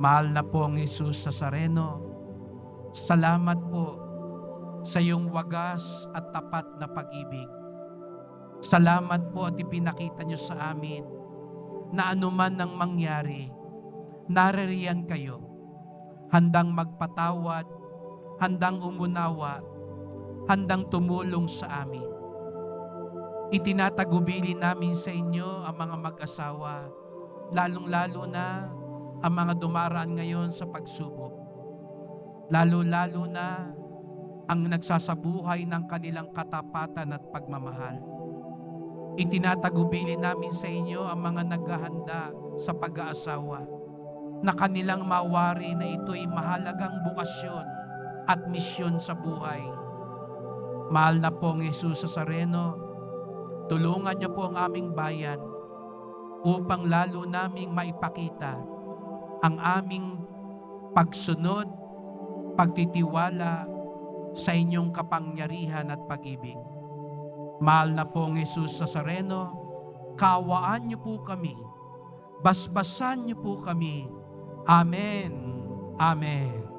Mahal na po ang Jesus sa Sareno. Salamat po sa iyong wagas at tapat na pag-ibig. Salamat po at ipinakita niyo sa amin na anuman ang mangyari, naririyan kayo, handang magpatawad, handang umunawa, handang tumulong sa amin. Itinatagubili namin sa inyo ang mga mag-asawa, lalong-lalo na ang mga dumaraan ngayon sa pagsubok. Lalo-lalo na ang nagsasabuhay ng kanilang katapatan at pagmamahal. Itinatagubili namin sa inyo ang mga naghahanda sa pag-aasawa na kanilang mawari na ito'y mahalagang bukasyon at misyon sa buhay. Mahal na pong Jesus sa Sareno, tulungan niyo po ang aming bayan upang lalo naming maipakita ang aming pagsunod, pagtitiwala sa inyong kapangyarihan at pag-ibig. Mahal na pong Jesus sa Sareno, kawaan niyo po kami, basbasan niyo po kami. Amen. Amen.